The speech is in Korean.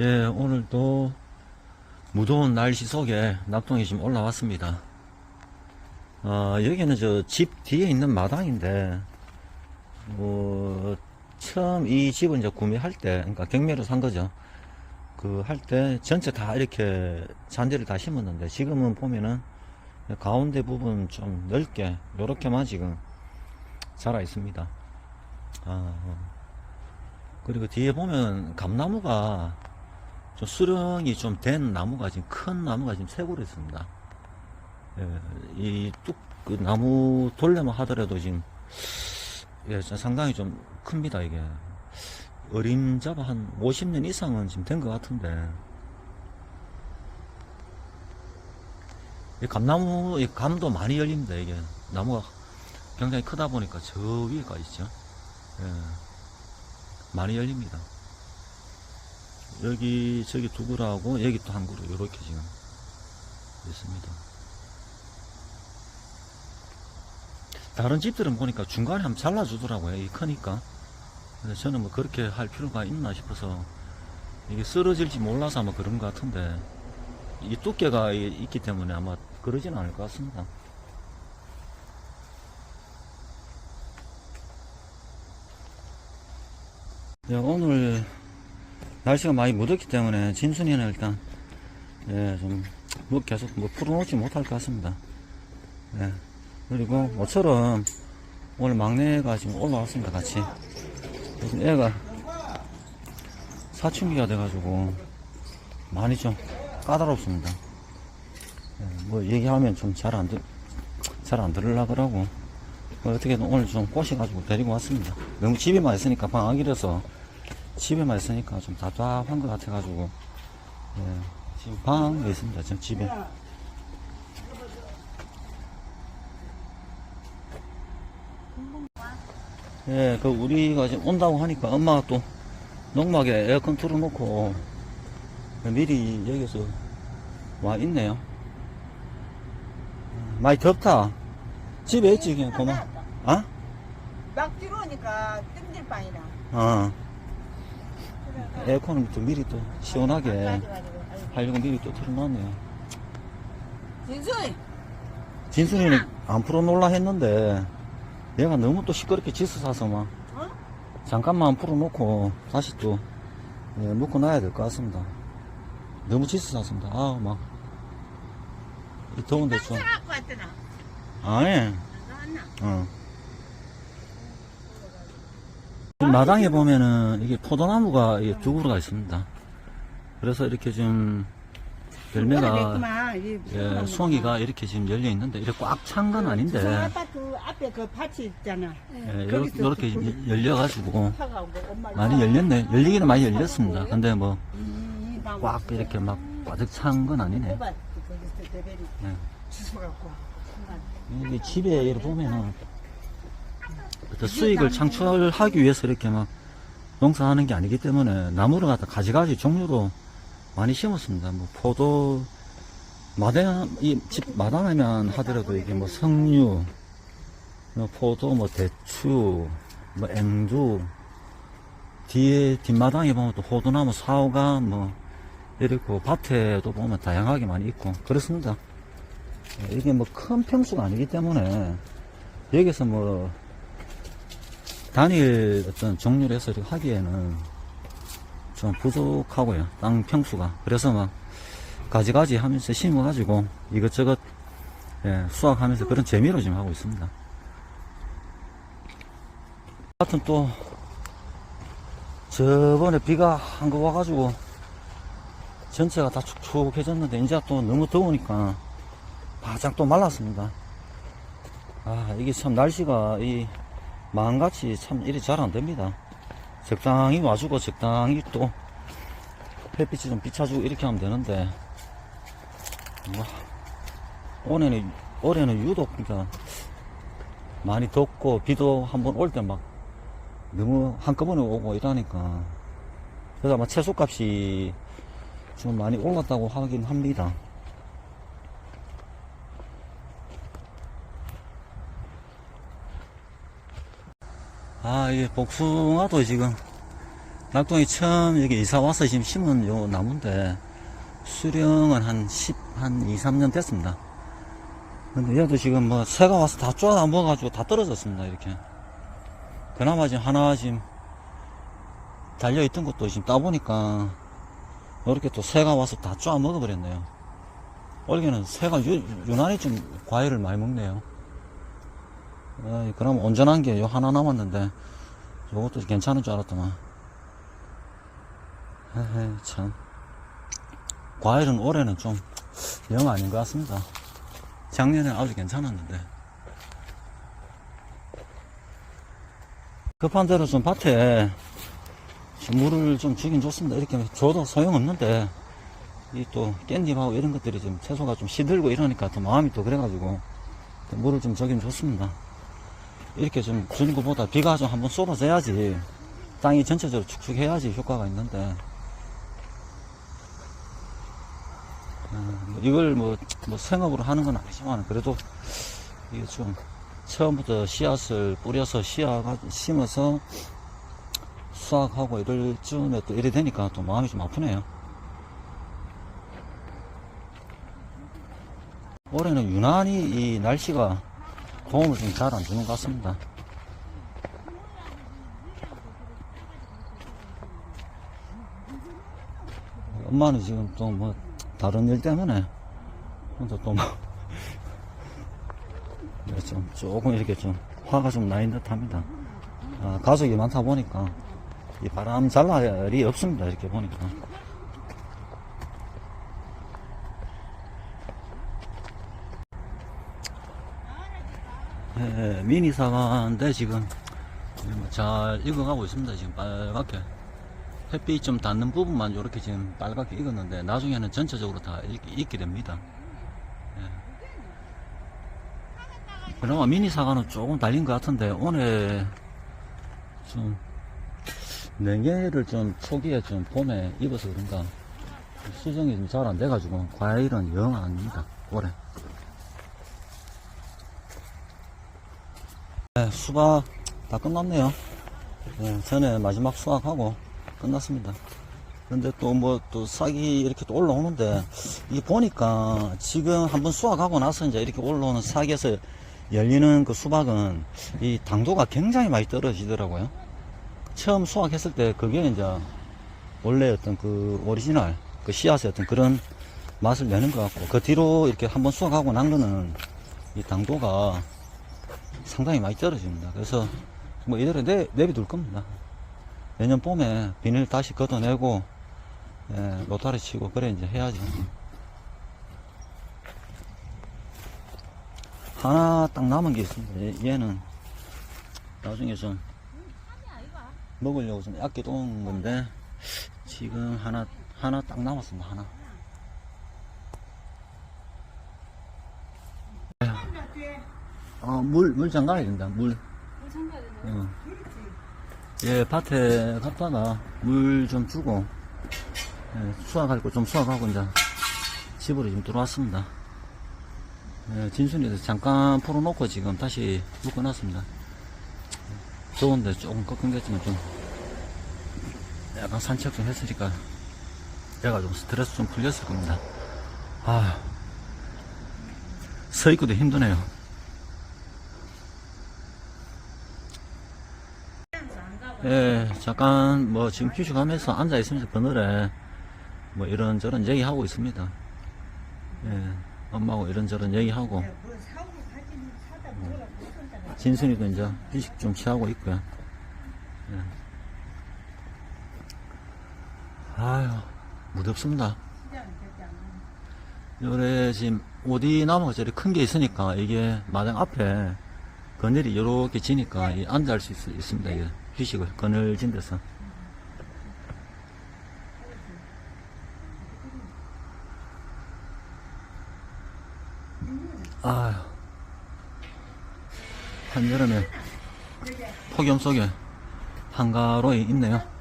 예, 오늘도 무더운 날씨 속에 낙동이 지금 올라왔습니다. 어, 여기는 저 집 뒤에 있는 마당인데, 뭐, 처음 이 집을 이제 구매할 때, 그러니까 경매로 산 거죠. 그 할 때 전체 다 이렇게 잔디를 다 심었는데, 지금은 보면은 가운데 부분 좀 넓게, 요렇게만 지금 자라 있습니다. 아, 그리고 뒤에 보면 감나무가 좀 수령이 좀 된 나무가 지금 큰 나무가 지금 세 그루 있습니다. 예, 이뚝 그 나무 돌려만 하더라도 지금 예, 상당히 좀 큽니다 이게 어림잡아 한 50년 이상은 지금 된 것 같은데 이 감나무 이 감도 많이 열립니다 이게 나무가 굉장히 크다 보니까 저 위에까지 있죠. 예, 많이 열립니다. 여기 저기 두 그루하고 여기 또 한 그루 이렇게 지금 있습니다. 다른 집들은 보니까 중간에 한번 잘라주더라고요. 이 크니까. 그래서 저는 뭐 그렇게 할 필요가 있나 싶어서 이게 쓰러질지 몰라서 아마 그런 것 같은데 이 두께가 이- 있기 때문에 아마 그러지는 않을 것 같습니다. 예, 오늘 날씨가 많이 묻었기 때문에 진순이는 일단 예, 좀뭐 계속 뭐 풀어놓지 못할 것 같습니다. 예. 그리고 모처럼 오늘 막내가 지금 올라왔습니다. 같이. 지금 애가 사춘기가 돼가지고 많이 좀 까다롭습니다. 예, 뭐 얘기하면 좀 잘 안 들, 잘 안 들으려고 그러고 뭐 어떻게든 오늘 좀 꼬셔가지고 데리고 왔습니다. 너무 집에만 있으니까 방학이라서 집에만 있으니까 좀 답답한 것 같아가지고 예, 지금 방에 있습니다. 지금 집에. 예, 그 우리가 지금 온다고 하니까 엄마가 또 농막에 에어컨 틀어놓고 미리 여기서 와 있네요. 음, 많이 덥다. 집에 있지 그냥 그만. 아? 막 들어오니까 뜸들 바이나. 어. 에어컨을 또 미리 또 시원하게 하려고 미리 또 틀어놨네요. 진수이 진순이는 안 풀어놓으려 했는데 내가 너무 또 시끄럽게 지수 사서 막 어? 잠깐만 풀어놓고 다시 또 예, 놓고 놔야 될 것 같습니다. 너무 지수 샀습니다. 아, 막. 이 더운데 좀. 아니, 나왔나? 어. 이 마당에 보면은 이게 포도나무가 이게 두 그루가 있습니다. 그래서 이렇게 좀 열매가 예, 수엉이가 이렇게 지금 열려 있는데 이렇게 꽉 찬 건 아닌데 저 아파트 앞에 그 밭이 있잖아. 예, 이렇게 열려 가지고 차가 오고 엄마 많이 열렸네. 열리기는 많이 열렸습니다. 근데 뭐이 방- 꽉 이렇게 막 가득 찬 건 아니네. 예. 주워갖고. 여기 집에 이렇게 보면은 수익을 창출하기 위해서 이렇게 막 농사하는 게 아니기 때문에 나무를 갖다 가지가지 종류로 많이 심었습니다. 뭐 포도 마당 이집 마당에만 하더라도 이게 뭐 석류, 뭐 포도, 뭐 대추, 뭐 앵두 뒤에 뒷마당에 보면 또 호두나무, 사오가 뭐 이렇고 밭에도 보면 다양하게 많이 있고 그렇습니다. 이게 뭐 큰 평수가 아니기 때문에 여기서 뭐 단일 어떤 해서 이렇게 하기에는 좀 부족하고요. 땅 평수가. 그래서 막 가지가지 하면서 심어가지고 이것저것 예, 수확하면서 그런 재미로 지금 하고 있습니다. 같은 또 저번에 비가 한 거 와가지고 전체가 다 축축해졌는데 이제 또 너무 더우니까 바짝 또 말랐습니다. 아, 이게 참 날씨가 이 마음같이 참 일이 잘 안 됩니다. 적당히 와주고 적당히 또 햇빛이 좀 비춰주고 이렇게 하면 되는데 와, 올해는 올해는 유독 그러니까 많이 덥고 비도 한번 올 때 막 너무 한꺼번에 오고 이러니까 그래서 아마 채소값이 좀 많이 올랐다고 하긴 합니다. 아, 이게 복숭아도 지금 낙동이 처음 여기 이사 와서 지금 심은 요 나무인데 수령은 한 10, 한 2, 3년 됐습니다. 근데 얘도 지금 뭐 새가 와서 다 쪼아 먹어가지고 다 떨어졌습니다. 이렇게. 그나마 지금 하나 지금 달려있던 것도 지금 따보니까 이렇게 또 새가 와서 다 쪼아 먹어버렸네요. 올해는 새가 유, 유난히 좀 과일을 많이 먹네요. 어이, 그럼 온전한 게 요 하나 남았는데 요것도 괜찮은 줄 알았더만. 에헤, 참. 과일은 올해는 좀 영 아닌 것 같습니다. 작년에는 아주 괜찮았는데. 급한 대로 좀 밭에 좀 물을 좀 주긴 좋습니다. 이렇게 줘도 소용없는데, 이 또 깻잎하고 이런 것들이 좀 채소가 좀 시들고 이러니까 또 마음이 또 그래가지고 또 물을 좀 주긴 좋습니다. 이렇게 좀 주는 것보다 비가 좀 한번 쏟아져야지 땅이 전체적으로 축축해야지 효과가 있는데 어, 이걸 뭐, 뭐 생업으로 하는 건 아니지만 그래도 이게 좀 처음부터 씨앗을 뿌려서 씨앗 심어서 수확하고 이럴 쯤에 또 이래 되니까 또 마음이 좀 아프네요. 올해는 유난히 이 날씨가 도움을 좀 잘 안 주는 것 같습니다. 엄마는 지금 또 뭐 다른 일 때문에 혼자 또 뭐, 네, 좀 조금 이렇게 좀 화가 좀나 있는 듯 합니다. 아, 가족이 많다 보니까 이 바람 잘 날이 없습니다. 이렇게 보니까. 예, 미니 사과인데 지금 잘 익어가고 있습니다. 지금 빨갛게 햇빛 좀 닿는 부분만 이렇게 지금 빨갛게 익었는데 나중에는 전체적으로 다 익, 익게 됩니다. 예. 그나마 미니 사과는 조금 달린 것 같은데 오늘 좀 냉해를 좀 초기에 좀 봄에 입어서 그런가 수정이 좀 잘 안 돼가지고 과일은 영 아닙니다. 올해. 네, 수박 다 끝났네요. 네, 전에 마지막 수확하고 끝났습니다. 근데 또 뭐 또 싹이 이렇게 또 올라오는데 이 보니까 지금 한번 수확하고 나서 이제 이렇게 올라오는 싹에서 열리는 그 수박은 이 당도가 굉장히 많이 떨어지더라고요. 처음 수확했을 때 그게 이제 원래 어떤 그 오리지널 그 씨앗의 어떤 그런 맛을 내는 것 같고 그 뒤로 이렇게 한번 수확하고 난 거는 이 당도가 상당히 많이 떨어집니다. 그래서 뭐 이대로 내, 내비둘 겁니다. 내년 봄에 비닐 다시 걷어내고 예, 로타리 치고 그래 이제 해야지. 하나 딱 남은 게 있습니다. 얘- 얘는 나중에 좀 먹으려고 좀 아껴둔 건데 지금 하나 하나 딱 남았습니다. 하나. 어, 물, 물 잠가야 된다, 물. 어. 예, 밭에 갔다가 물 좀 주고, 예, 수확할 거 좀 수확하고, 이제 집으로 지금 들어왔습니다. 예, 진순이도 잠깐 풀어놓고 지금 다시 묶어놨습니다. 더운데 조금 꺾은겠지만 좀, 약간 산책 좀 했으니까, 제가 좀 스트레스 좀 풀렸을 겁니다. 아, 서 있고도 힘드네요. 예, 잠깐 뭐 지금 휴식하면서 앉아 있으면서 그늘에 뭐 이런저런 얘기하고 있습니다. 예, 엄마하고 이런저런 얘기하고 진순이도 이제 휴식 좀 취하고 있고요. 예. 아유, 무덥습니다. 요래 지금 어디 나무가 저리 큰 게 있으니까 이게 마당 앞에 그늘이 이렇게 지니까 이 앉아 수 있, 있습니다. 이게 휴식을 그늘진 데서. 아휴. 한여름에 폭염 속에 한가로이 있네요.